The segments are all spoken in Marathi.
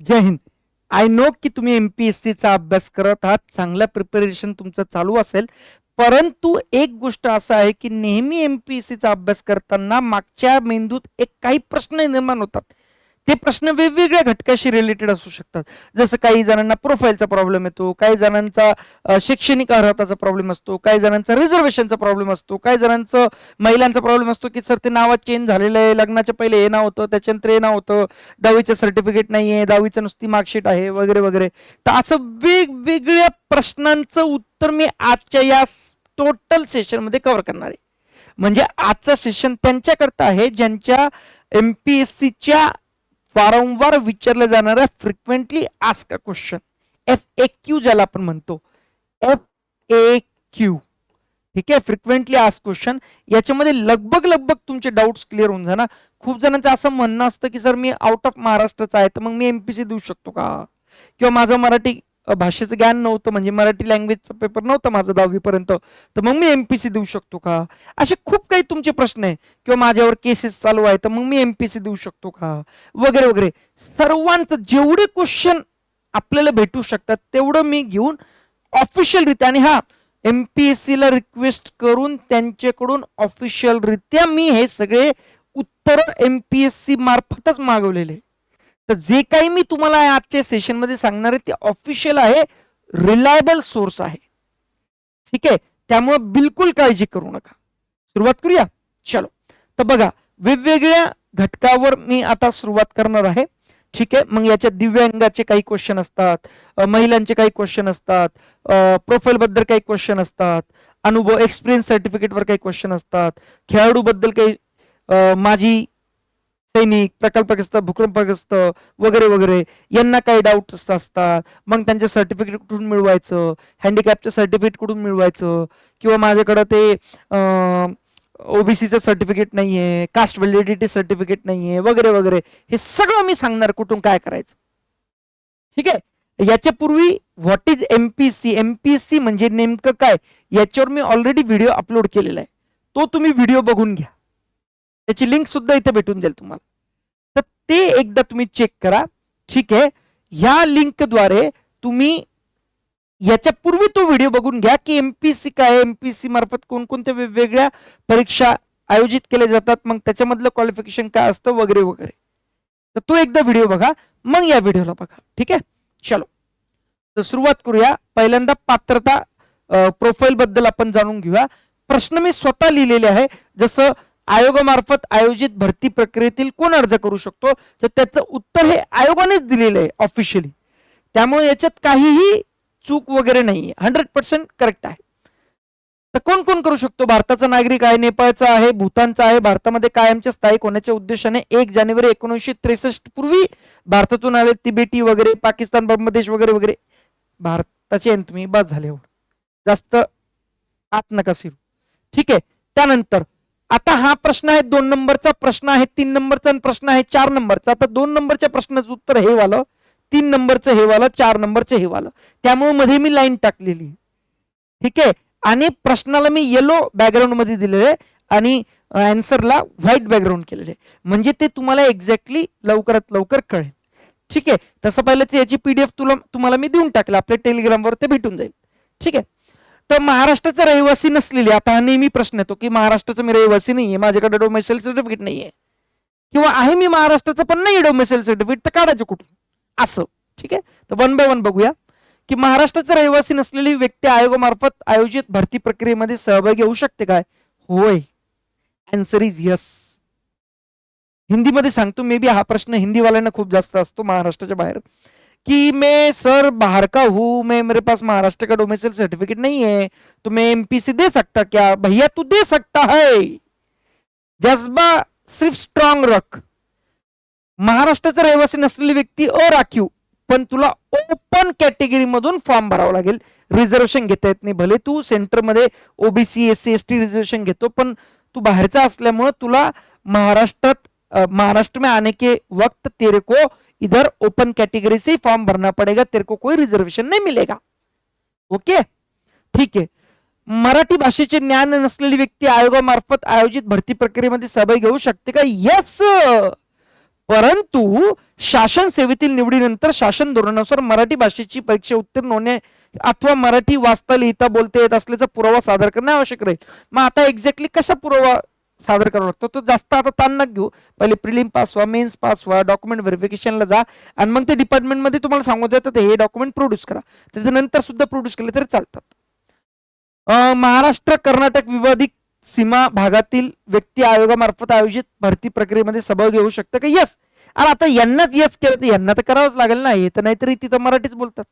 जय हिंद. आय नो की तुम्ही एम पी एस सीचा अभ्यास करत आहात. चांगलं प्रिपरेशन तुमचं चालू असेल. परंतु एक गोष्ट असं आहे की नेहमी एम पी एस सीचा अभ्यास करताना मागच्या मेंदूत एक काही प्रश्न निर्माण होतात. ते प्रश्न वेगवेगळ्या घटकाशी रिलेटेड असू शकतात. जसं काही जणांना प्रोफाईलचा प्रॉब्लेम येतो काही जणांचा शैक्षणिक अर्हताचा प्रॉब्लेम असतो काही जणांचा रिझर्वेशनचा प्रॉब्लेम असतो काही जणांचं महिलांचा प्रॉब्लेम असतो की सर ते नावात चेंज झालेलं आहे लग्नाच्या पहिले हे नाव होतं त्याच्यानंतर हे नाव होतं दहावीचं सर्टिफिकेट नाही आहे दहावीचं नुसती मार्कशीट आहे वगैरे वगैरे. तर असं वेगवेगळ्या प्रश्नांचं उत्तर मी आजच्या या टोटल सेशनमध्ये कव्हर करणार आहे. म्हणजे आजचं सेशन त्यांच्याकरता आहे ज्यांच्या एम पी एस सीच्या वारंवार विचारल्या जाणाऱ्या frequently ask a question F A Q ज्याला आपण म्हणतो. एफ ए क्यू ठीक आहे? फ्रिक्वेंटली आस्क क्वेश्चन याच्यामध्ये लगभग लगभग तुमचे डाऊट्स क्लिअर होऊन जाणार. खूप जणांचं असं म्हणणं असतं की सर मी आउट ऑफ महाराष्ट्राचा आहे तर मग मी एमपीसी देऊ शकतो का? किंवा माझं मराठी भाषेचं ज्ञान नव्हतं म्हणजे मराठी लँग्वेजचा पेपर नव्हता माझा दहावीपर्यंत. तर मग मी एमपीसी देऊ शकतो का? असे खूप काही तुमचे प्रश्न आहे किंवा माझ्यावर केसेस चालू आहे तर मग मी एमपीसी देऊ शकतो का? वगैरे वगैरे. सर्वांचं जेवढे क्वेश्चन आपल्याला भेटू शकतात तेवढं मी घेऊन ऑफिशियल रित्या आणि हा एम पी एस सीला रिक्वेस्ट करून त्यांच्याकडून ऑफिशियलरित्या मी हे सगळे उत्तर एम पी एस सी मार्फतच मागवलेले. तर जे काही मी तुम्हाला आजच्या सेशनमध्ये सांगणार आहे ते ऑफिशियल आहे रिलायबल सोर्स आहे. ठीक आहे? त्यामुळे बिलकुल काळजी करू नका. सुरुवात करूया? चलो. तर बघा वेगवेगळ्या घटकावर मी आता सुरुवात करणार आहे. ठीक आहे? मग याच्यात दिव्यांगाचे काही क्वेश्चन असतात महिलांचे काही क्वेश्चन असतात प्रोफाईल बद्दल काही क्वेश्चन असतात अनुभव एक्सपिरियन्स सर्टिफिकेटवर काही क्वेश्चन असतात खेळाडूबद्दल काही माझी सैनिक प्रकल्पग्रस्त भूकंपग्रस्त वगैरे वगैरे यांना काही डाऊट्स असतात. मग त्यांचे सर्टिफिकेट कुठून मिळवायचं? हँडिकॅपचं सर्टिफिकेट कुठून मिळवायचं? किंवा माझ्याकडं ते ओबीसीचं सर्टिफिकेट नाही आहे कास्ट व्हॅलिडिटी सर्टिफिकेट नाही आहे वगैरे वगैरे. हे सगळं मी सांगणार कुठून काय करायचं. ठीक आहे? याच्या पूर्वी व्हॉट इज एमपीसी एमपीसी म्हणजे नेमकं काय? याच्यावर मी ऑलरेडी व्हिडिओ अपलोड केलेला आहे. तो तुम्ही व्हिडिओ बघून घ्या. त्याची लिंक सुद्धा इथे भेटून जाईल तुम्हाला. तर ते एकदा तुम्ही चेक करा. ठीक आहे? ह्या लिंकद्वारे तुम्ही याच्या पूर्वी तो व्हिडिओ बघून घ्या की एमपीसी काय एमपीसी मार्फत कोणकोणत्या वेगवेगळ्या परीक्षा आयोजित केल्या जातात? मग त्याच्यामधलं क्वालिफिकेशन काय असतं? वगैरे वगैरे. तर तो एकदा व्हिडिओ बघा. मग या व्हिडिओला बघा. ठीक आहे? चलो. तर सुरुवात करूया. पहिल्यांदा पात्रता प्रोफाईल बद्दल आपण जाणून घेऊया. प्रश्न मी स्वतः लिहिलेले आहे. जसं आयोगामार्फत आयोजित भरती प्रक्रियेतील कोण अर्ज करू शकतो? तर त्याचं उत्तर हे आयोगानेच दिलेलं आहे ऑफिशियली त्यामुळे याच्यात काहीही चूक वगैरे नाही हंड्रेड पर्सेंट करेक्ट आहे. तर कोण कोण करू शकतो? भारताचा नागरिक आहे नेपाळचा आहे भूतानचा आहे भारतामध्ये कायमचे स्थायिक होण्याच्या उद्देशाने एक जानेवारी एकोणीसशे त्रेसष्ट पूर्वी भारतातून आले तिबेटी वगैरे पाकिस्तान बांगलादेश वगैरे वगैरे. भारताचे तुम्ही बाद झाले जास्त आत नका शिरू. ठीक आहे. त्यानंतर आता हा प्रश्न आहे दोन नंबरचा प्रश्न आहे तीन नंबरचा आणि प्रश्न आहे चार नंबरचा. आता दोन नंबरच्या प्रश्नाचं उत्तर हे वालं तीन नंबरचं हे वालं चार नंबरचं हे वालं. त्यामुळे मध्ये मी लाईन टाकलेली. ठीक आहे? आणि प्रश्नाला मी येलो बॅकग्राऊंडमध्ये दिलेलं आहे आणि अँसरला व्हाईट बॅकग्राऊंड केलेलं आहे. म्हणजे ते तुम्हाला एक्झॅक्टली लवकरात लवकर कळेल. ठीक आहे? तसं पाहिलं याची पीडीएफ तुला तुम्हाला मी देऊन टाकलं. आपल्या टेलिग्रामवर ते भेटून जाईल. ठीक आहे? तर महाराष्ट्राचा रहिवासी नसलेली आता हा नेहमी प्रश्न येतो की महाराष्ट्राचा मी रहिवासी नाहीये माझ्याकडे डोमेसाईल सर्टिफिकेट नाहीये किंवा आहे मी महाराष्ट्राचं पण नाही डोमेसाईल सर्टिफिकेट तर काढायचं कुठून? असं ठीक आहे? तर वन बाय वन बघूया. की महाराष्ट्राचा रहिवासी नसलेली व्यक्ती आयोगामार्फत आयोजित भरती प्रक्रियेमध्ये सहभागी होऊ शकते काय? होय. आन्सर इज यस हिंदीमध्ये सांगतो मे बी हा प्रश्न हिंदीवाल्यांना खूप जास्त असतो महाराष्ट्राच्या बाहेर. कि मैं सर बाहर का हूँ मैं मेरे पास महाराष्ट्र का डोमेसाइल सर्टिफिकेट नहीं है तो मैं एमपीसी दे सकता क्या? भैया तू दे सकता है। जज्बा सिर्फ स्ट्रॉंग रख। महाराष्ट्राचा रहिवासी नसलेली व्यक्ती अराखीव पण तुला ओपन कॅटेगरी मधून फॉर्म भरावा लागेल. रिझर्वेशन घेता येत नाही भले तू सेंटरमध्ये OBC S C S T reservation घेतो पण तू बाहेरचा असल्यामुळे तुला महाराष्ट्रात महाराष्ट्र में आने के वक्त तेरे को इधर ओपन कैटेगरी से फॉर्म भरना पड़ेगा तेरे को कोई रिजर्वेशन नहीं मिलेगा। ओके ठीक आहे मराठी भाषेचे ज्ञान नसलेली व्यक्ती आयोगामार्फत आयोजित भरती प्रक्रियेमध्ये सहभागी घेऊ शकते का? यस परंतु शासन सेवेतील निवडीनंतर शासन धोरणानुसार मराठी भाषेची परीक्षा उत्तीर्ण होणे अथवा मराठी वाचता लिहिता बोलता येत असल्याचा पुरावा सादर करणे आवश्यक राहील. मग आता एक्झॅक्टली कसा पुरावा सादर करावा लागतो तो जास्त आता ताण नका घेऊ. पहिले प्रिलिम पास व्हा मेन्स पास व्हा डॉक्युमेंट व्हेरिफिकेशनला जा. आणि मग ते डिपार्टमेंटमध्ये तुम्हाला सांगू देतात हे डॉक्युमेंट प्रोड्यूस करा. त्याच्यानंतर सुद्धा प्रोड्यूस केले तरी चालतात. महाराष्ट्र कर्नाटक विवादित सीमा भागातील व्यक्ती आयोगामार्फत आयोजित भरती प्रक्रियेमध्ये सहभाग घेऊ शकतं का? यस आणि आता यांनाच यस केलं तर यांना तर करावंच लागेल ना? हे तर नाहीतरी तिथं मराठीच बोलतात.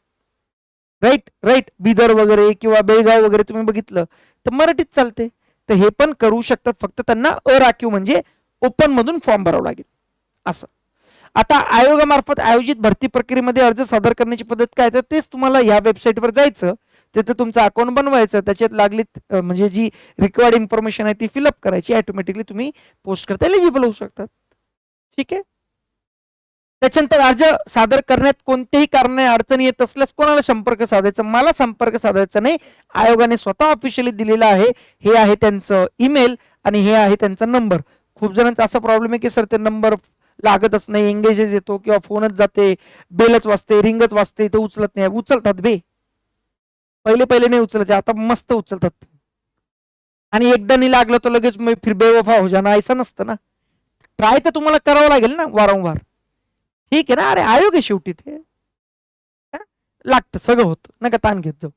राईट राईट बिदर वगैरे किंवा बेळगाव वगैरे तुम्ही बघितलं तर मराठीच चालते. तर हे पण करू शकतात. फक्त त्यांना अराखीव म्हणजे ओपन मधून फॉर्म भरावा लागेल. असं. आता आयोगामार्फत आयोजित भरती प्रक्रियेमध्ये अर्ज सादर करण्याची पद्धत काय तर तेच तुम्हाला ह्या वेबसाईटवर जायचं. तिथं तुमचं अकाउंट बनवायचं. त्याच्यात लागली म्हणजे जी रिक्वायर्ड इन्फॉर्मेशन आहे ती फिलअप करायची. ऑटोमॅटिकली तुम्ही पोस्ट करता. एलिजिबल होऊ शकतात. ठीक आहे? त्याच्यानंतर अर्ज सादर करण्यात कोणतेही कारणाने अडचणी येत असल्यास कोणाला संपर्क साधायचा? मला संपर्क साधायचा नाही. आयोगाने स्वतः ऑफिशियली दिलेला आहे. हे आहे त्यांचं ईमेल आणि हे आहे त्यांचा नंबर खूप जणांचा असा प्रॉब्लेम आहे की सर ते नंबर लागतच नाही एंगेजेस येतो किंवा फोनच जाते बेलच वाजते रिंगच वाजते ते उचलत नाही. उचलतात बे. पहिले पहिले नाही उचलायचे आता मस्त उचलतात. आणि एकदा नाही लागलं तर लगेच मग फिर बेवफा हो जाना ऐसा नसतं ना. ट्राय तर तुम्हाला करावं लागेल ना वारंवार. ठीक आहे ना? अरे आयोग आहे शेवटी ते. लागतं सगळं होतं. नका ताण घेत जाऊ.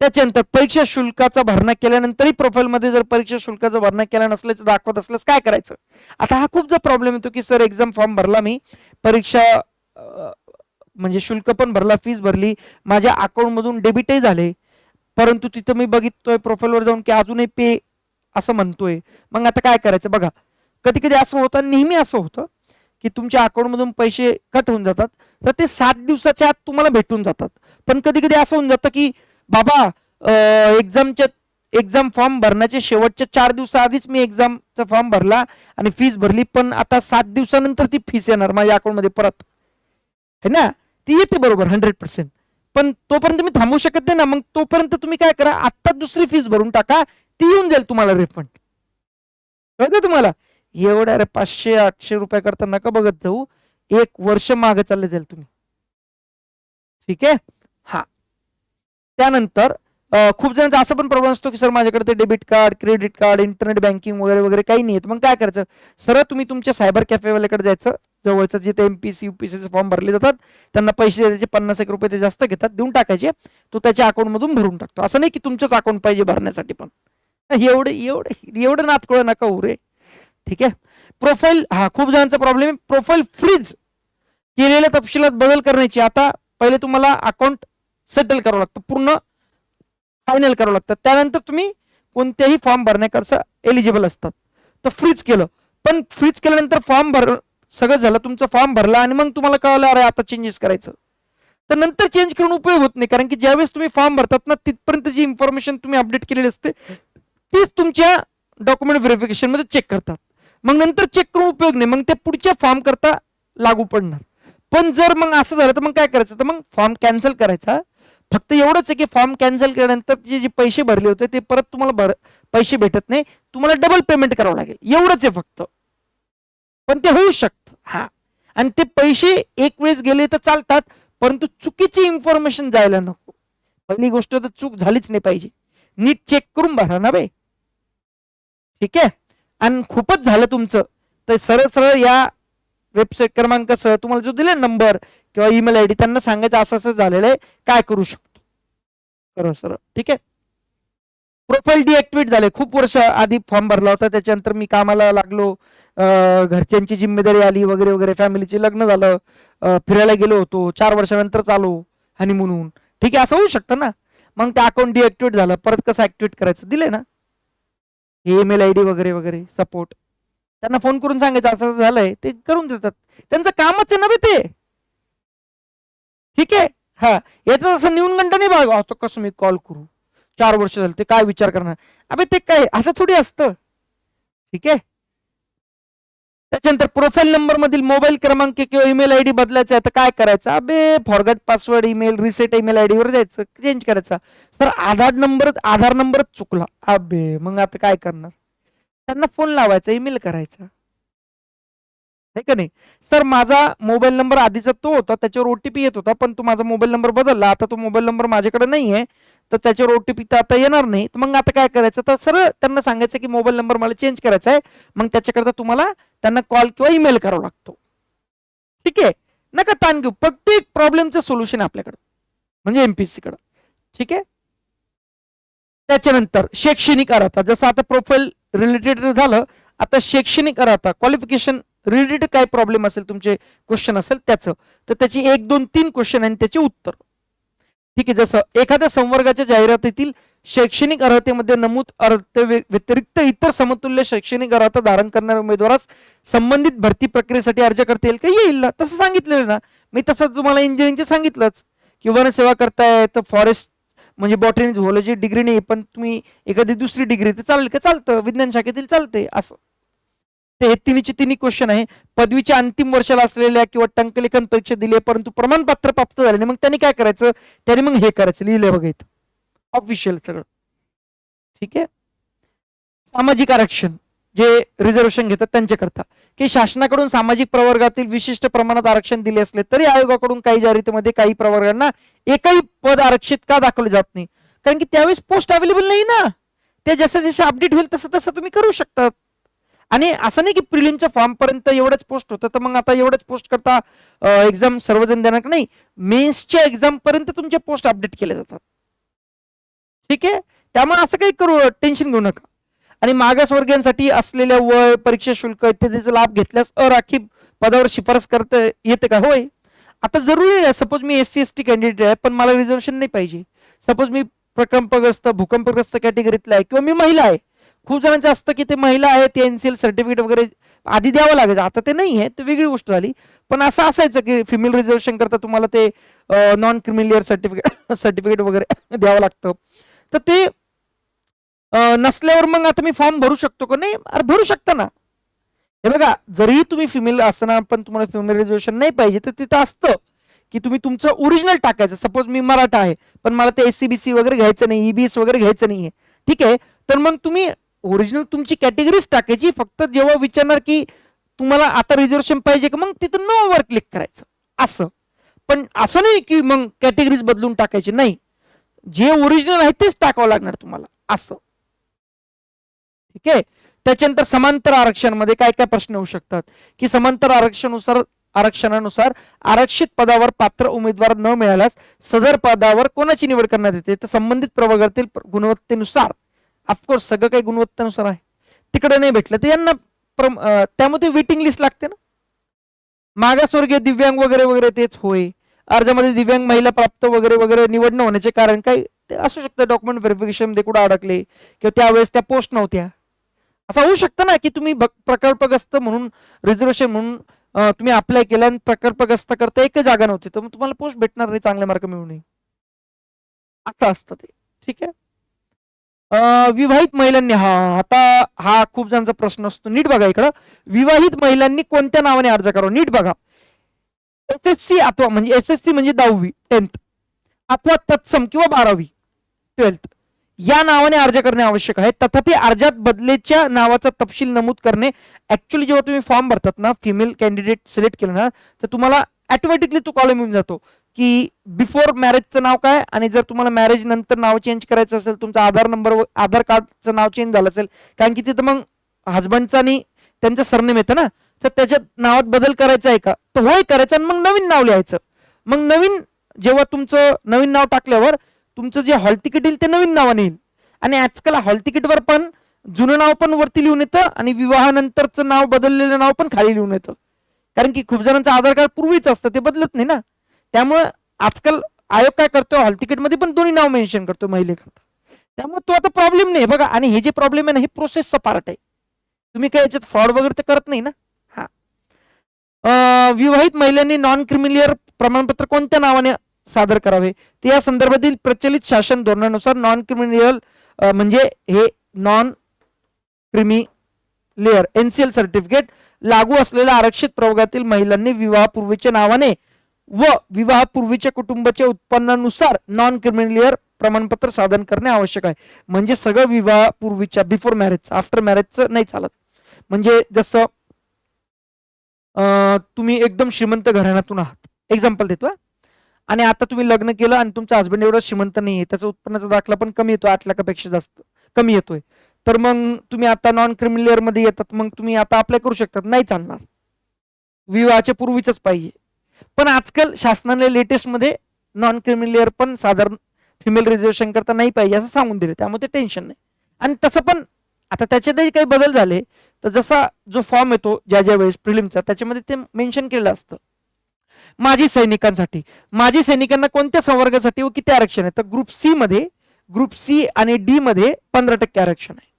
त्याच्यानंतर परीक्षा शुल्काचा भरणा केल्यानंतरही प्रोफाईलमध्ये जर परीक्षा शुल्काचा भरणा केला नसल्याचं दाखवत असल्यास काय करायचं? आता हा खूप जो प्रॉब्लेम येतो की सर एक्झाम फॉर्म भरला मी. परीक्षा म्हणजे शुल्क पण भरला फीस भरली. माझ्या अकाउंटमधून डेबिटही झाले. परंतु तिथं मी बघितोय प्रोफाईलवर जाऊन की अजूनही पे असं म्हणतोय. मग आता काय करायचं? बघा. कधी कधी असं होतं नेहमी असं होतं. की तुमच्या अकाउंटमधून पैसे कट होऊन जातात. तर ते सात दिवसाच्या आत तुम्हाला भेटून जातात. पण कधी कधी असं होऊन जातं की बाबा एक्झामच्या एक्झाम फॉर्म भरण्याच्या शेवटच्या चार दिवसाआधीच मी एक्झामचा फॉर्म भरला आणि फीस भरली पण आता सात दिवसानंतर ती फीस येणार माझ्या अकाउंटमध्ये परत. है ना? ती येते बरोबर हंड्रेड पर्सेंट पण तोपर्यंत मी थांबू शकत नाही ना. मग तोपर्यंत तुम्ही काय करा आत्ता दुसरी फीस भरून टाका ती येऊन जाईल तुम्हाला रिफंड कळतं तुम्हाला? एवढ्या रे पाचशे आठशे रुपया करता नका बघत जाऊ. एक वर्ष मागे चालले जाईल तुम्ही. ठीक आहे? हा. त्यानंतर खूप जणांचा असं पण प्रॉब्लेम असतो की सर माझ्याकडे ते debit card credit card internet banking वगैरे वगैरे काही नाही मग काय करायचं? सरळ तुम्ही तुमच्या सायबर कॅफेवाल्याकडे जायचं. जवळचं जिथे एमपीसी युपीसीचे फॉर्म भरले जातात त्यांना पैसे द्यायचे पन्नास एक रुपये ते जास्त घेतात देऊन टाकायचे. तो त्याच्या अकाउंटमधून भरून टाकतो. असं नाही की तुमचंच अकाउंट पाहिजे भरण्यासाठी पण. एवढं एवढं एवढं नातकुळं नका उरे ठीक आहे? प्रोफाईल हा खूप जणांचा प्रॉब्लेम आहे. प्रोफाईल फ्रीज केलेल्या तपशिलात बदल करण्याची आता पहिले तुम्हाला अकाउंट सेटल करावं लागतं. पूर्ण फायनल करावं लागतं. त्यानंतर तुम्ही कोणत्याही फॉर्म भरण्याकरता एलिजिबल असतात. तर फ्रीज केलं. पण फ्रीज केल्यानंतर फॉर्म भर सगळं झालं तुमचा फॉर्म भरला आणि मग तुम्हाला कळलं अरे आता चेंजेस करायचं. तर नंतर चेंज करून उपयोग होत नाही कारण की ज्यावेळेस तुम्ही फॉर्म भरतात ना तिथपर्यंत जी इन्फॉर्मेशन तुम्ही अपडेट केलेली असते तीच तुमच्या डॉक्युमेंट व्हेरिफिकेशनमध्ये चेक करतात. मग नंतर चेक करून उपयोग नाही. मग ते पुढच्या फॉर्म करता लागू पडणार. पण जर मग असं झालं तर मग काय करायचं? तर मग फॉर्म कॅन्सल करायचा. फक्त एवढंच आहे की फॉर्म कॅन्सल केल्यानंतर जे जे पैसे भरले होते ते परत तुम्हाला भर पैसे भेटत नाही. तुम्हाला डबल पेमेंट करावं लागेल. एवढंच आहे फक्त. पण ते होऊ शकतं. हा. आणि ते पैसे एक वेळेस गेले तर चालतात परंतु चुकीची इन्फॉर्मेशन जायला नको. पहिली गोष्ट तर चूक झालीच नाही पाहिजे. नीट चेक करून भरा ना बे. ठीक आहे? आणि खूपच झालं तुमचं. तर सरळ सरळ या वेबसाईट क्रमांकासह तुम्हाला जो दिला नंबर किंवा ईमेल आय डी त्यांना सांगायचं असं असं झालेलं आहे. काय करू शकतो? सरळ सरळ. ठीक आहे? प्रोफाईल डिॲक्टिवेट झाले खूप वर्ष आधी फॉर्म भरला होता. त्याच्यानंतर मी कामाला लागलो. घरच्यांची जिम्मेदारी आली वगैरे वगैरे. फॅमिलीचे लग्न झालं. फिरायला गेलो होतो. चार वर्षानंतर चालू आणि म्हणून ठीक आहे? असं होऊ शकतं ना? मग ते अकाउंट डिॲक्टिवेट झालं. परत कसं ऍक्टिवेट करायचं? दिले ना? ईमेल आय डी वगैरे वगैरे सपोर्ट त्यांना फोन करून सांगायचं असं असं झालंय ते करून देतात. त्यांचं कामच आहे ना ते. ठीक आहे? हा. याचं असं निऊन घंटा नाही बघा तो कसं मी कॉल करू? चार वर्ष झाले ते काय विचार करणार? अबे ते काय असं थोडी असतं. ठीक आहे? त्याच्यानंतर प्रोफाईल नंबर मधील मोबाईल क्रमांक किंवा ईमेल आय डी बदलायचा आहे तर काय करायचं? अबे forgot password email reset email ID वर जायचं चेंज करायचा. सर आधार नंबर आधार नंबरच चुकला. अबे मग आता काय करणार? त्यांना फोन लावायचा ईमेल करायचा. आहे का नाही? सर माझा मोबाईल नंबर आधीचा तो होता त्याच्यावर ओटीपी येत होता पण तो माझा मोबाईल नंबर बदलला. आता तो मोबाईल नंबर माझ्याकडे नाही आहे तर त्याच्यावर ओटीपी तर आता येणार नाही. तर मग आता काय करायचं? तर सरळ त्यांना सांगायचं की मोबाईल नंबर मला चेंज करायचा आहे. मग त्याच्याकरता तुम्हाला त्यांना कॉल किंवा ईमेल करावा लागतो. ठीक आहे? नका ताण घेऊ. प्रत्येक प्रॉब्लेमचं सोल्युशन आपल्याकडं. म्हणजे एमपीसी कडं. ठीक आहे? त्याच्यानंतर शैक्षणिक अर्हता. जसं आता प्रोफाईल रिलेटेड झालं आता शैक्षणिक अर्हता. क्वालिफिकेशन रिलेटेड काय प्रॉब्लेम असेल तुमचे क्वेश्चन असेल त्याचं. तर त्याची एक दोन तीन क्वेश्चन आणि त्याचे उत्तर. ठीक आहे? जसं एखाद्या संवर्गाच्या जाहिरातीतील शैक्षणिक अर्हतेमध्ये नमूद अर्थ व्यतिरिक्त इतर समतुल्य शैक्षणिक अर्हता धारण करणाऱ्या उमेदवारास संबंधित भरती प्रक्रियेसाठी अर्ज करता येईल का? येईल ना. तसं सांगितलेलं ना. मी तसं तुम्हाला इंजिनिअरिंगचे सांगितलंच. किंवा सेवा करताय तर फॉरेस्ट म्हणजे बॉटनी झुओलॉजी डिग्री नाही पण तुम्ही एखादी दुसरी डिग्री तर चालेल का? चालतं. विज्ञान शाखेतील चालते असं. ते हे तिन्हीचे तिन्ही क्वेश्चन आहे. पदवीच्या अंतिम वर्षाला असलेल्या किंवा टंकलेखन परीक्षा दिली परंतु प्रमाणपत्र प्राप्त झाले नाही. मग त्यांनी काय करायचं? त्यांनी मग हे करायचं. लिहिलं बघा इथं. ऑफिशियल सगळं ठीक आहे? सामाजिक आरक्षण जे रिझर्वेशन घेतात त्यांच्याकरता. की शासनाकडून सामाजिक प्रवर्गातील विशिष्ट प्रमाणात आरक्षण दिले असले तरी आयोगाकडून काही जाहिरातीमध्ये काही प्रवर्गांना एकही पद आरक्षित का दाखवले जात नाही? कारण की त्यावेळेस पोस्ट अवेलेबल नाही ना. ते जसं जसं अपडेट होईल तसं तसं तुम्ही करू शकता आणि असं नाही की प्रिलिमच्या फॉर्म पर्यंत एवढंच पोस्ट होतं तर मग आता एवढंच पोस्ट करता एक्झाम सर्वजण देणार नाही? मेन्सच्या एक्झाम पर्यंत तुमचे पोस्ट अपडेट केले जातात. ठीक आहे? त्यामुळे असं काही करू टेन्शन घेऊ नका. आणि मागासवर्गीयांसाठी असलेल्या वय परीक्षा शुल्क इत्यादीचा लाभ घेतल्यास अराखीव पदावर शिफारस करता येते का? होय. आता जरुरी नाही. सपोज मी S C S T candidate आहे पण मला रिझर्वेशन नाही पाहिजे. सपोज मी प्रकंपग्रस्त भूकंपग्रस्त कॅटेगरीतला आहे किंवा मी महिला आहे. खूप जणांचं असतं की ते महिला आहे ते एनसीएल सर्टिफिकेट वगैरे आधी द्यावं लागायचं. आता ते नाही आहे ते वेगळी गोष्ट झाली. पण असं असायचं की फिमेल रिझर्वेशन करता तुम्हाला ते नॉन क्रिमिलियर सर्टिफिकेट सर्टिफिकेट वगैरे द्यावं लागतं. तर ते नसल्यावर मग आता मी फॉर्म भरू शकतो का? नाही अरे भरू शकता ना. हे बघा जरी तुम्ही फिमेल असताना पण तुम्हाला फिमेल रिझर्वेशन नाही पाहिजे तर तिथं असतं की तुम्ही तुमचं ओरिजिनल टाकायचं. सपोज मी मराठा आहे पण मला ते एस सी बी सी वगैरे घ्यायचं नाही ईबीएस वगैरे घ्यायचं नाहीये ठीक आहे? तर मग तुम्ही ओरिजिनल तुमची कॅटेगरीज टाकायची फक्त जेव्हा विचारणार की तुम्हाला आता रिझर्वेशन पाहिजे का मग तिथं नो वर क्लिक करायचं. असं. पण असं नाही की मग कॅटेगरीज बदलून टाकायची. नाही. जे ओरिजिनल आहे तेच टाकावं लागणार तुम्हाला असं. ठीक आहे? त्याच्यानंतर समांतर आरक्षणमध्ये काय काय प्रश्न होऊ शकतात? की समांतर आरक्षणानुसार आरक्षणानुसार आरक्षित पदावर पात्र उमेदवार न मिळाल्यास सदर पदावर कोणाची निवड करण्यात येते? तर संबंधित प्रवर्गातील गुणवत्तेनुसार. ऑफकोर्स सगळं काही गुणवत्तेनुसार आहे. तिकडे नाही भेटलं तर यांना प्रम- त्यामध्ये वेटिंग लिस्ट लागते ना? मागासवर्गीय दिव्यांग वगैरे वगैरे तेच होय. अर्जामध्ये दिव्यांग महिला प्राप्त वगैरे वगैरे निवडणं होण्याचे कारण काय? ते असू शकतं. डॉक्युमेंट व्हेरिफिकेशनमध्ये कुठं अडकले किंवा त्यावेळेस त्या पोस्ट नव्हत्या. असं होऊ शकतं ना की तुम्ही प्रकल्पग्रस्त म्हणून रिझर्वेशन म्हणून तुम्ही अप्लाय केला आणि प्रकल्पग्रस्त करता एकच जागा नव्हती. तर मग तुम्हाला पोस्ट भेटणार नाही चांगले मार्क मिळू नये असं असतं ते. ठीक आहे? विवाहित महिलांनी हा आता हा खूप जणांचा प्रश्न असतो. नीट बघा इकडं. विवाहित महिलांनी कोणत्या नावाने अर्ज करावा? नीट बघा. एस एस सी अथवा म्हणजे एस एस सी म्हणजे दहावी टेन्थ अथवा तत्सम किंवा बारावी ट्वेल्थ या नावाने अर्ज करणे आवश्यक आहे. तथापि अर्जात बदलेच्या नावाचा तपशील नमूद करणे ऍक्च्युली जेव्हा तुम्ही फॉर्म भरतात ना फिमेल कॅन्डिडेट सिलेक्ट केलं ना तर तुम्हाला ऑटोमॅटिकली तो कॉलम येऊन जातो की बिफोर मॅरेजचं नाव काय आणि जर तुम्हाला मॅरेज नंतर नाव चेंज करायचं असेल तुमचा आधार नंबर आधार कार्डचं नाव चेंज झालं असेल कारण की तिथं मग हजबंडचं आणि त्यांचं सरनेम येतं ना. तर त्याच्यात नावात बदल करायचा आहे का? तर होय करायचं आणि मग नवीन नाव लिहायचं. मग नवीन जेव्हा तुमचं नवीन नाव टाकल्यावर तुमचं जे हॉल तिकीट येईल ते नवीन नावाने येईल. आणि आजकाल हॉल तिकीटवर पण जुनं नाव पण वरती लिहून येतं आणि विवाहानंतरचं नाव बदललेलं नाव पण खाली लिहून येतं. कारण की खूप जणांचं आधार कार्ड पूर्वीच असतं ते बदलत नाही ना. त्यामुळे आजकाल आयोग काय करतो हॉल तिकीटमध्ये पण दोन्ही नाव मेन्शन करतो. महिलेकरता त्यामुळे तो आता प्रॉब्लेम नाही. बघा आणि हे जे प्रॉब्लेम आहे ना हे प्रोसेसचा पार्ट आहे. तुम्ही काय याच्यात फ्रॉड वगैरे तर करत नाही ना? विवाहित महिलांनी नॉन क्रिमिलियर प्रमाणपत्र कोणत्या नावाने सादर करावे? ते या संदर्भातील प्रचलित शासन धोरणानुसार नॉन क्रिमिलियर म्हणजे हे नॉन क्रिमिलियर एनसीएल सर्टिफिकेट लागू असलेल्या आरक्षित प्रवर्गातील महिलांनी विवाहापूर्वीच्या नावाने व विवाहापूर्वीच्या कुटुंबाच्या उत्पन्नानुसार नॉन क्रिमिलियर प्रमाणपत्र सादर करणे आवश्यक आहे. म्हणजे सगळं विवाहापूर्वीच्या बिफोर मॅरेज आफ्टर मॅरेजचं नाही चालत. म्हणजे जसं तुम्ही एकदम श्रीमंत घराण्यातून आहात. एक्झाम्पल देतो आणि आता तुम्ही लग्न केलं आणि तुमचा हस्बंड एवढा श्रीमंत नाही आहे त्याचा उत्पन्नाचा दाखला पण कमी येतो आठ लाखापेक्षा जास्त कमी येतोय. तर मग तुम्ही आता नॉन क्रिमिनलमध्ये येतात मग तुम्ही आता अप्लाय करू शकतात नाही चालणार. विवाहाच्या पूर्वीच पाहिजे. पण आजकाल शासनाने लेटेस्टमध्ये नॉन क्रिमिलियर पण साधारण फिमेल रिझर्वेशन करता नाही पाहिजे असं सांगून दिले त्यामुळे ते टेन्शन नाही. आणि तसं पण आता त्याच्यातही काही बदल झाले तर जसा जो फॉर्म येतो ज्या ज्या वेळेस प्रिलिमचा त्याच्यामध्ये ते मेन्शन केलेलं असतं. माजी सैनिकांसाठी. माजी सैनिकांना कोणत्या संवर्गासाठी व किती आरक्षण आहे? तर ग्रुप सी मध्ये ग्रुप सी आणि डी मध्ये पंधरा टक्के आरक्षण आहे.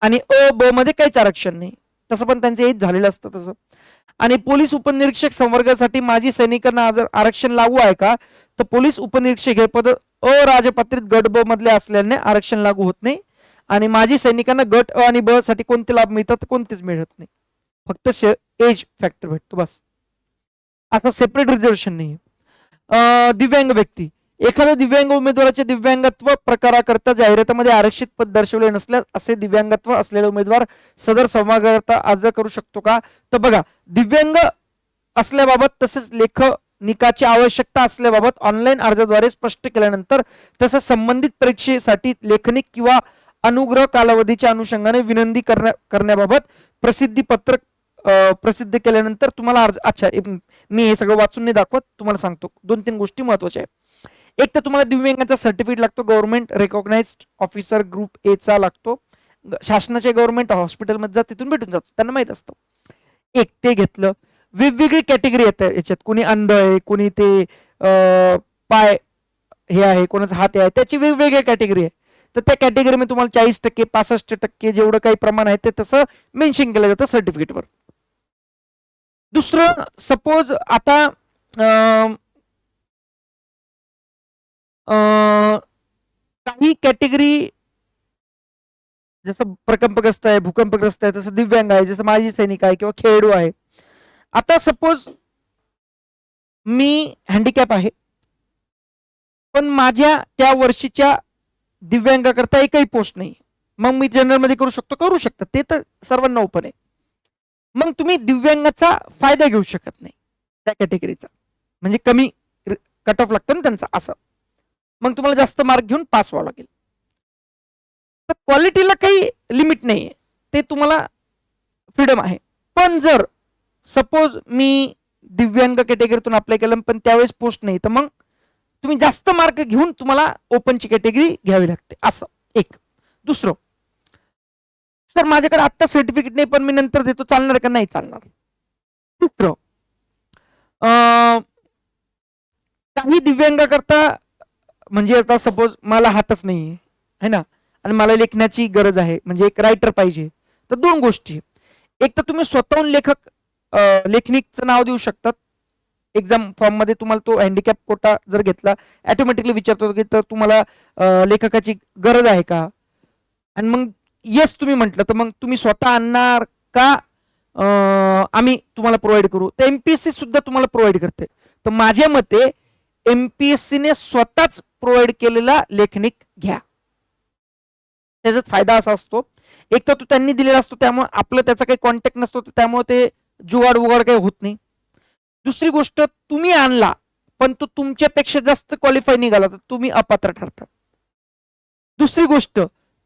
आणि अ ब मध्ये काहीच आरक्षण नाही. तसं पण त्यांचं एज झालेलं असतं तसं. आणि पोलीस उपनिरीक्षक संवर्गासाठी माजी सैनिकांना जर आरक्षण लागू आहे का? तर पोलीस उपनिरीक्षक हे पद अराजपत्रित गट ब मधले असल्याने आरक्षण लागू होत नाही. आणि माजी सैनिकांना गट अ आणि ब साठी कोणते लाभ मिळतात कोणतेच मिळत नाही. फक्त एज फॅक्टर भेटतो बस. असं सेपरेट रिझर्वेशन नाही दिव्यांग व्यक्ती. एखाद्या दिव्यांग उमेदवाराचे दिव्यांगत्व प्रकाराकरता जाहिरातीमध्ये आरक्षित पद दर्शवले नसल्यास असे दिव्यांगत्व असलेले उमेदवार सदर संभागाकरता अर्ज करू शकतो का? तर बघा दिव्यांग असल्याबाबत तसेच लेखनिकाची आवश्यकता असल्याबाबत ऑनलाईन अर्जाद्वारे स्पष्ट केल्यानंतर तसेच संबंधित परीक्षेसाठी लेखनिक किंवा अनुग्रह कालावधीच्या अनुषंगाने विनंती करण्या करण्याबाबत प्रसिद्धी पत्रक प्रसिद्ध केल्यानंतर तुम्हाला अर्ज अच्छा मी हे सगळं वाचून नाही दाखवत तुम्हाला सांगतो. दोन तीन गोष्टी महत्त्वाच्या आहेत. एक तर तुम्हाला दिव्यांगाचा सर्टिफिकेट लागतो government recognise officer group A चा लागतो. शासनाच्या गव्हर्नमेंट हॉस्पिटलमध्ये जात तिथून भेटून जातो. त्यांना माहीत असतं. एक ते घेतलं. वेगवेगळी कॅटेगरी येतात याच्यात. कोणी अंध आहे कोणी ते पाय हे आहे कोणाचा हात आहे. त्याची वेगवेगळी कॅटेगरी आहे तर त्या कॅटेगरीमध्ये तुम्हाला चाळीस टक्के पासष्ट टक्के जेवढं काही प्रमाण आहे ते तसं मेन्शन केलं जातं सर्टिफिकेटवर दुसरं सपोज आता काही कॅटेगरी जसं प्रकंपग्रस्त आहे भूकंपग्रस्त आहे तसं दिव्यांग आहे जसं माजी सैनिक आहे किंवा खेळाडू आहे. आता सपोज मी हँडिकॅप आहे. पण माझ्या त्या वर्षीच्या दिव्यांगाकरता एकही पोस्ट नाही. मग मी जनरलमध्ये करू शकतो? करू शकता. ते तर सर्वांना ओपन आहे. मग तुम्ही दिव्यांगाचा फायदा घेऊ शकत नाही. त्या कॅटेगरीचा म्हणजे कमी कट ऑफ लागतो ना त्यांचा असं. मग तुम्हाला जास्त मार्क घेऊन पास व्हावं लागेल. तर क्वालिटीला काही लिमिट नाही आहे ते तुम्हाला फ्रीडम आहे. पण जर सपोज मी दिव्यांग कॅटेगरीतून अप्लाय केलं पण त्यावेळेस पोस्ट नाही तर मग तुम्ही जास्त मार्क घेऊन तुम्हाला ओपनची कॅटेगरी घ्यावी लागते. असं. एक. दुसरं. सर माझ्याकडे आत्ता सर्टिफिकेट नाही पण मी नंतर देतो. चालणार का? नाही चालणार. तिसरं. अं, काही दिव्यांगाकरता म्हणजे आता सपोज मला हातच नाही आहे ना? आणि मला लेखण्याची गरज आहे. म्हणजे एक रायटर पाहिजे. तर दोन गोष्टी. एक तर तुम्ही स्वतःहून लेखक लेखनिकचं नाव देऊ शकतात. एक्झाम फॉर्ममध्ये तुम्हाला तो हँडिकॅप कोटा जर घेतला ॲटोमॅटिकली विचारतो की तर तुम्हाला लेखकाची गरज आहे का? आणि मग येस तुम्ही म्हटलं तर मग तुम्ही स्वतः आणणार का? आम्ही तुम्हाला प्रोव्हाइड करू. तर सी सुद्धा तुम्हाला प्रोव्हाइड करते. तर माझ्या मते एम पी एस सीने स्वतःच प्रोव्हाइड केलेला लेखनिक घ्या. त्याच्यात फायदा असा असतो. एक तर तो त्यांनी दिलेला असतो त्यामुळे आपलं त्याचा काही कॉन्टॅक्ट नसतो तर त्यामुळे ते जुगाड उगाड काही होत नाही. दुसरी गोष्ट तुम्ही आणला पण तो तुमच्यापेक्षा जास्त क्वालिफाय निघाला तर तुम्ही अपात्र ठरता. दुसरी गोष्ट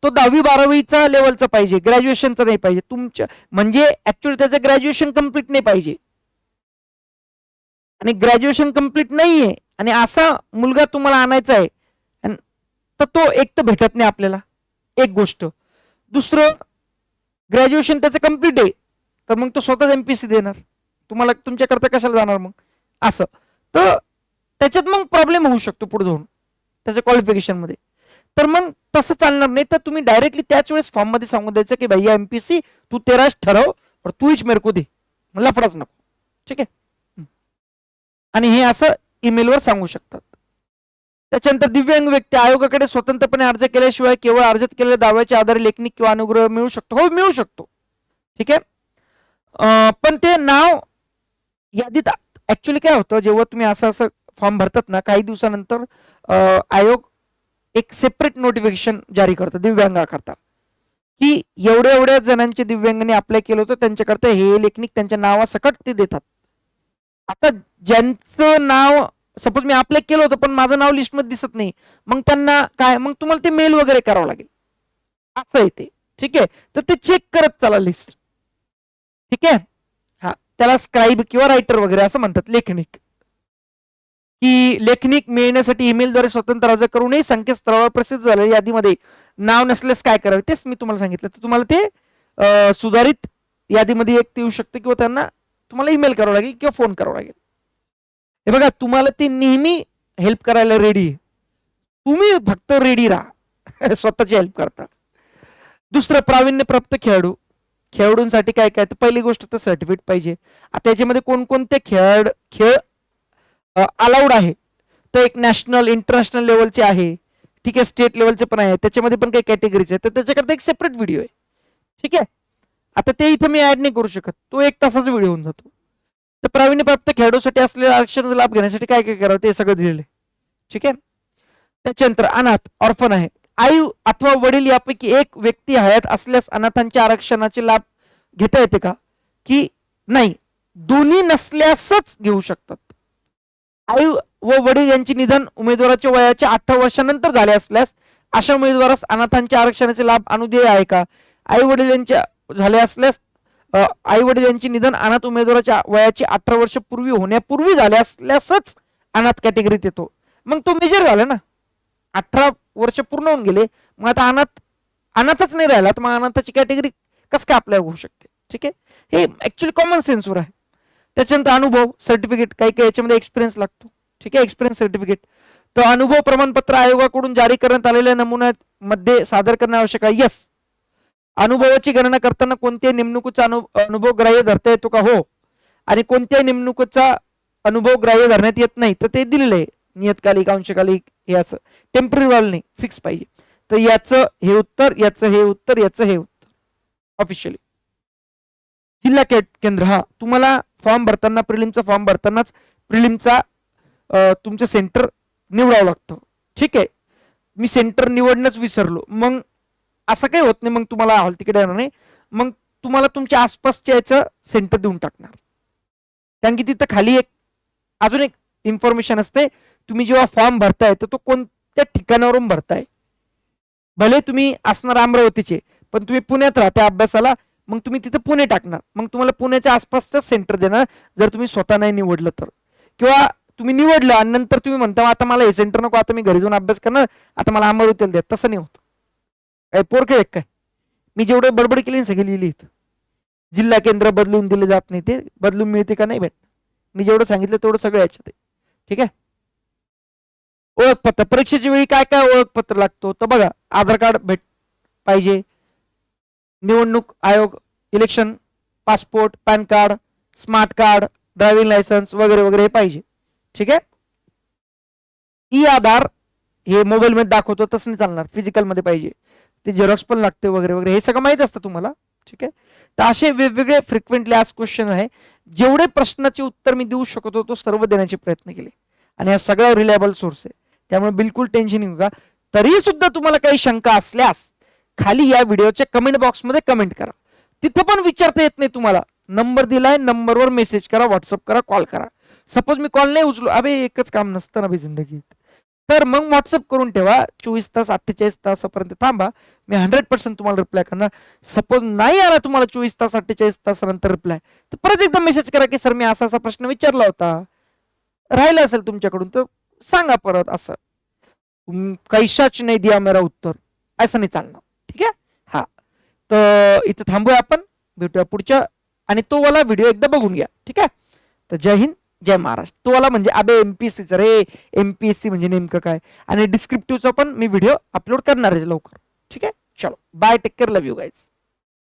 तो दहावी बारावीचा लेवलचा पाहिजे ग्रॅज्युएशनचा नाही पाहिजे. तुमच्या म्हणजे ऍक्च्युअली त्याचं ग्रॅज्युएशन कंप्लीट नाही पाहिजे. आणि ग्रॅज्युएशन कंप्लीट नाहीये आणि असा मुलगा तुम्हाला आणायचा आहे तर तो एक तर भेटत नाही आपल्याला. एक गोष्ट. दुसरं ग्रॅज्युएशन त्याचं कंप्लीट आहे तर मग तो स्वतःच एमपीसी देणार. तुम्हाला तुमच्याकरता कशाला जाणार मग? असं. तर त्याच्यात मग प्रॉब्लेम होऊ शकतो पुढे जाऊन त्याच्या क्वालिफिकेशनमध्ये तर मग तसं चालणार नाही तर तुम्ही डायरेक्टली त्याच वेळेस फॉर्ममध्ये सांगून द्यायचं की भैया सी तू तेराच ठरव पण तूच मेरकू दे लफडाच फरक नको. ठीक आहे? आणि हे असं ईमेलवर सांगू शकतात. त्याच्यानंतर दिव्यांग व्यक्ती आयोगाकडे स्वतंत्रपणे अर्ज केल्याशिवाय केवळ अर्जित केलेल्या दाव्याच्या आधारे लेखनिक किंवा अनुग्रह मिळू शकतो. हो मिळू शकतो. ठीक आहे? पण ते नाव यादीत ऍक्च्युली काय होतं जेव्हा तुम्ही असं असं फॉर्म भरतात ना काही दिवसानंतर आयोग एक सेपरेट नोटिफिकेशन जारी करतो दिव्यांगाकरता की एवढ्या एवढ्या जणांचे दिव्यांगाने अप्लाय केलं होतं त्यांच्याकरता हे लेखनिक त्यांच्या नावासकट ते देतात. आता ज्यांचं नाव सपोज मी अप्लाय केलं होतं पण माझं नाव लिस्टमध्ये दिसत नाही मग त्यांना काय मग तुम्हाला ते मेल वगैरे करावं लागेल. असं आहे ते. ठीक आहे? तर ते चेक करत चला लिस्ट ठीक आहे? त्याला स्क्राईब किंवा रायटर वगैरे असं म्हणतात लेखनिक. की लेखनिक मिळण्यासाठी ईमेलद्वारे स्वतंत्र अर्ज करूनही संकेतस्थळावर प्रसिद्ध झालेल्या यादीमध्ये नाव नसल्यास काय करावे? तेच मी तुम्हाला सांगितलं. तर तुम्हाला ते सुधारित यादीमध्ये एक ते येऊ शकते किंवा त्यांना तुम्हाला ईमेल करावं लागेल किंवा फोन करावा लागेल. हे बघा तुम्हाला ते नेहमी हेल्प करायला रेडी आहे तुम्ही फक्त रेडी राहा. स्वतःची हेल्प करता. दुसरं प्रावीण्यप्राप्त खेळाडू. खेळाडूंसाठी काय काय? तर पहिली गोष्ट तर सर्टिफिकेट पाहिजे. आता याच्यामध्ये कोणकोणते खेळ खेळ अलाउड आहे? तर एक नॅशनल इंटरनॅशनल लेवलचे आहे. ठीक आहे स्टेट लेवलचे पण आहे. त्याच्यामध्ये पण काही कॅटेगरीज आहे तर त्याच्याकरता एक सेपरेट व्हिडिओ आहे. ठीक आहे? आता ते इथं मी ऍड नाही करू शकत. तो एक तासाचा व्हिडिओ होऊन जातो. तर प्रावीण्यप्राप्त खेळाडूसाठी असलेल्या आरक्षणाचा लाभ घेण्यासाठी काय काय करावं ते सगळं दिलेलं आहे. ठीक आहे? त्याच्यानंतर अनाथ ऑर्फन आहे. आई अथवा वडील यापैकी एक व्यक्ती हयात असल्यास अनाथांच्या आरक्षणाचे लाभ घेता येते का? की नाही? दोन्ही नसल्यासच घेऊ शकतात. आई व वडील यांचे निधन उमेदवाराच्या वयाच्या अठरा वर्षानंतर झाले असल्यास अशा उमेदवारास अनाथांच्या आरक्षणाचे लाभ अनुदेय आहे का? आई वडील यांच्या झाले असल्यास आई वडील यांचे निधन अनाथ उमेदवाराच्या वयाची अठरा वर्ष पूर्वी होण्यापूर्वी झाले असल्यासच अनाथ कॅटेगरीत येतो. मग तो मेजर झाला ना? अठरा वर्ष पूर्ण होऊन गेले. मग आता अनाथ अनाथच नाही राहिला. तर मग अनाथाची कॅटेगरी कसं काय आपल्या होऊ शकते? ठीक आहे? हे ऍक्च्युली कॉमन सेन्सवर आहे. त्याच्यानंतर अनुभव सर्टिफिकेट काही काही याच्यामध्ये एक्सपिरियन्स लागतो. ठीक आहे? एक्सपिरियन्स सर्टिफिकेट तर अनुभव प्रमाणपत्र आयोगाकडून जारी करण्यात आलेल्या नमुन्यामध्ये सादर करणे आवश्यक आहे. यस अनुभवाची गणना करताना कोणत्याही नेमणुकीचा अनु अनुभव ग्राह्य धरता येतो का? हो. आणि कोणत्याही नेमणुकीचा अनुभव ग्राह्य धरण्यात येत नाही. तर ते दिलेलं आहे. नियतकालिक अंशकालिक याचं टेंपररी वाल नाही फिक्स पाहिजे. तर याचं हे उत्तर याचं हे उत्तर याचं हे उत्तर. ऑफिशियली जिल्हा के केंद्र हा. तुम्हाला फॉर्म भरताना प्रिलिमचा फॉर्म भरतानाच प्रिलिमचा तुमचं सेंटर निवडावं लागतं. ठीक आहे? मी सेंटर निवडणंच विसरलो. मग असं काही होत नाही मग तुम्हाला हॉल तिकडे येणार नाही. मग तुम्हाला तुमच्या आसपासच्या याचं सेंटर देऊन टाकणार. कारण की तिथं खाली एक अजून एक इन्फॉर्मेशन असते. तुम्ही जेव्हा फॉर्म भरताय तर तो कोणत्या ठिकाणावरून भरताय? भले तुम्ही असणार अमरावतीचे पण तुम्ही पुण्यात राहता अभ्यासाला मग तुम्ही तिथं पुणे टाकणार. मग तुम्हाला पुण्याच्या आसपासचं सेंटर देणार जर तुम्ही स्वतः नाही निवडलं तर. किंवा तुम्ही निवडलं आणि नंतर तुम्ही म्हणता आता मला हे सेंटर नको आता मी घरी जाऊन अभ्यास करणार आता मला अमरावतीला द्या. तसं नाही होत. काय पोरके एक काय? मी जेवढे बडबड केली ना सगळी लिहिली इथं. जिल्हा केंद्र बदलून दिले जात नाही ते बदलून मिळते का नाही भेट मी जेवढं सांगितलं तेवढं सगळं याच्यात आहे. ठीक आहे? ओळखपत्र. परीक्षेच्या वेळी काय काय ओळखपत्र लागतो? तर बघा आधार कार्ड भेट पाहिजे. निवडणूक आयोग election passport PAN card smart card driving licence वगैरे वगैरे हे पाहिजे. ठीक आहे? ई आधार हे मोबाईलमध्ये दाखवतो तसं नाही चालणार. फिजिकलमध्ये पाहिजे. ते झेरॉक्स पण लागते वगैरे वगैरे. हे सगळं माहीत असतं तुम्हाला. ठीक आहे? तर असे वेगवेगळे फ्रिक्वेंटली आज क्वेश्चन आहे. जेवढे प्रश्नाचे उत्तर मी देऊ शकत होतो सर्व देण्याचे प्रयत्न केले. आणि हा सगळा रिलायबल सोर्स आहे. त्यामुळे बिलकुल टेन्शन घेऊ का तरी सुद्धा तुम्हाला काही शंका असल्यास खाली या व्हिडिओच्या कमेंट बॉक्समध्ये कमेंट करा. तिथं पण विचारता येत नाही तुम्हाला. नंबर दिलाय नंबरवर मेसेज करा व्हॉट्सअप करा कॉल करा. सपोज मी कॉल नाही उचलो. अबे एकच काम नसतं ना बे जिंदगीत. तर मग व्हॉट्सअप करून ठेवा. चोवीस तास अठ्ठेचाळीस तासापर्यंत थांबा. मी हंड्रेड पर्सेंट तुम्हाला रिप्लाय करणार. सपोज नाही आला तुम्हाला चोवीस तास अठ्ठेचाळीस तासानंतर रिप्लाय तर परत एकदा मेसेज करा की सर मी असा असा प्रश्न विचारला होता. राहिला असेल तुमच्याकडून तर सांगा परत असं. कैशाची कैशाच नाही दिया मेरा उत्तर. असं नाही चालणार. ठीक आहे? हा. तर इथं थांबूया आपण. भेटूया पुढच्या. आणि तो वाला व्हिडिओ एकदा बघून घ्या. ठीक आहे? तर जय हिंद जय महाराष्ट्र. तो वाला म्हणजे अबे एमपीएससीचं रे. एमपीएससी म्हणजे नेमकं काय? आणि डिस्क्रिप्टिव्हचा पण मी व्हिडिओ अपलोड करणार आहे लवकर. ठीक आहे? चलो. Bye take care love you guys